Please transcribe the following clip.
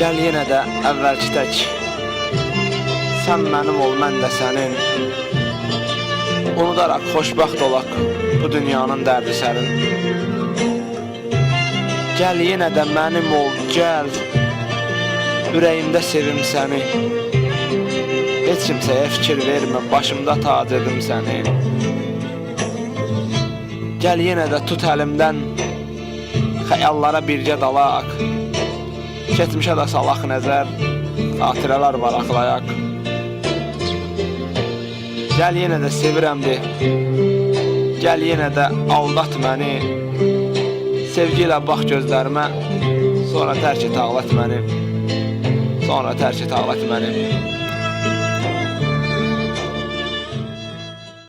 Gəl yenə də əvvəlki tək Sən mənim ol, mən də sənin Unudaraq xoşbəxt olaq Bu dünyanın dərdi sərin Gəl yenə də mənim ol, gəl. Ürəyimdə sevim səni. Heç kimsəyə fikir vermə Başımda tac edim səni. Gəl yenə də tut əlimdən Xəyallara birgə dalaq. Keçmişə də salaq nəzər, xatirələr var axlayaq. Gəl yenə də sevirəm de. Gəl yenə də aldat məni. Sevgi ilə bax gözlərimə, sonra tərk et ağlat məni. Sonra tərk et ağlat məni.